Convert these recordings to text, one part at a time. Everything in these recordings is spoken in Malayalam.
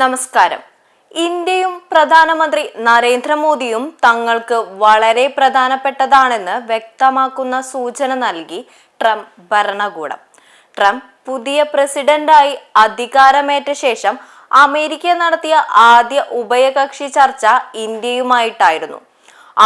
നമസ്കാരം. ഇന്ത്യയും പ്രധാനമന്ത്രി നരേന്ദ്രമോദിയും തങ്ങൾക്ക് വളരെ പ്രധാനപ്പെട്ടതാണെന്ന് വ്യക്തമാക്കുന്ന സൂചന നൽകി ട്രംപ് ഭരണകൂടം. ട്രംപ് പുതിയ പ്രസിഡന്റായി അധികാരമേറ്റ ശേഷം അമേരിക്ക നടത്തിയ ആദ്യ ഉഭയകക്ഷി ചർച്ച ഇന്ത്യയുമായിട്ടായിരുന്നു.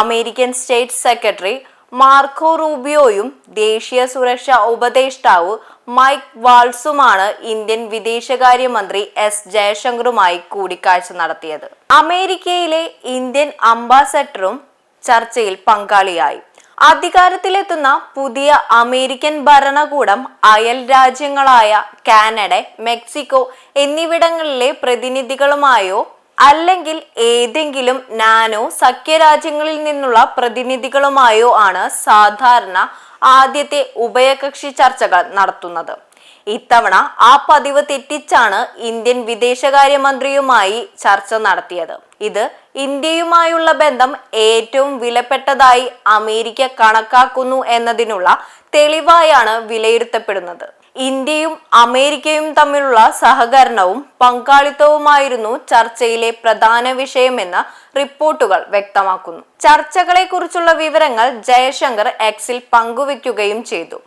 അമേരിക്കൻ സ്റ്റേറ്റ് സെക്രട്ടറി മാർക്കോ റൂബിയോയും ദേശീയ സുരക്ഷാ ഉപദേഷ്ടാവ് മൈക്ക് വാൾസുമാണ് ഇന്ത്യൻ വിദേശകാര്യമന്ത്രി എസ് ജയശങ്കറുമായി കൂടിക്കാഴ്ച നടത്തിയത്. അമേരിക്കയിലെ ഇന്ത്യൻ അംബാസഡറും ചർച്ചയിൽ പങ്കാളിയായി. അധികാരത്തിലെത്തുന്ന പുതിയ അമേരിക്കൻ ഭരണകൂടം അയൽ രാജ്യങ്ങളായ കാനഡ മെക്സിക്കോ എന്നിവിടങ്ങളിലെ പ്രതിനിധികളുമായോ അല്ലെങ്കിൽ ഏതെങ്കിലും നാനോ സഖ്യരാജ്യങ്ങളിൽ നിന്നുള്ള പ്രതിനിധികളുമായോ ആണ് സാധാരണ ആദ്യത്തെ ഉഭയകക്ഷി ചർച്ചകൾ നടത്തുന്നത്. ഇത്തവണ ആ പതിവ് തെറ്റിച്ചാണ് ഇന്ത്യൻ വിദേശകാര്യമന്ത്രിയുമായി ചർച്ച നടത്തിയത്. ഇത് ഇന്ത്യയുമായുള്ള ബന്ധം ഏറ്റവും വിലപ്പെട്ടതായി അമേരിക്ക കണക്കാക്കുന്നു എന്നതിനുള്ള തെളിവായാണ് വിലയിരുത്തപ്പെടുന്നത്. ഇന്ത്യയും അമേരിക്കയും തമ്മിലുള്ള സഹകരണവും പങ്കാളിത്തവുമായിരുന്നു ചർച്ചയിലെ പ്രധാന വിഷയമെന്ന് റിപ്പോർട്ടുകൾ വ്യക്തമാക്കുന്നു. ചർച്ചകളെക്കുറിച്ചുള്ള വിവരങ്ങൾ ജയശങ്കർ എക്സിൽ പങ്കുവയ്ക്കുകയും ചെയ്തു.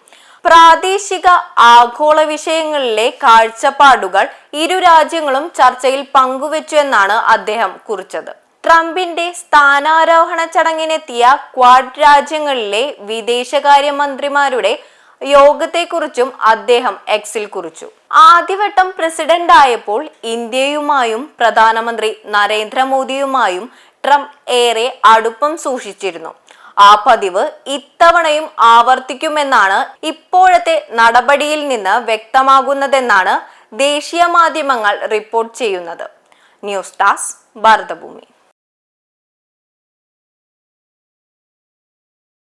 പ്രാദേശിക ആഗോള വിഷയങ്ങളിലെ കാഴ്ചപ്പാടുകൾ ഇരു രാജ്യങ്ങളും ചർച്ചയിൽ പങ്കുവച്ചു എന്നാണ് അദ്ദേഹം കുറിച്ചത്. ട്രംപിന്റെ സ്ഥാനാരോഹണ ചടങ്ങിനെത്തിയ ക്വാഡ് രാജ്യങ്ങളിലെ വിദേശകാര്യമന്ത്രിമാരുടെ യോഗത്തെക്കുറിച്ചും അദ്ദേഹം എക്സിൽ കുറിച്ചു. ആദ്യവട്ടം പ്രസിഡന്റ് ആയപ്പോൾ ഇന്ത്യയുമായും പ്രധാനമന്ത്രി നരേന്ദ്രമോദിയുമായും ട്രംപ് ഏറെ അടുപ്പം സൂക്ഷിച്ചിരുന്നു. ആ പതിവ് ഇത്തവണയും ആവർത്തിക്കുമെന്നാണ് ഇപ്പോഴത്തെ നടപടിയിൽ നിന്ന് വ്യക്തമാകുന്നതെന്നാണ് ദേശീയ മാധ്യമങ്ങൾ റിപ്പോർട്ട് ചെയ്യുന്നത്. ന്യൂസ് ടാസ് ഭാരതഭൂമി.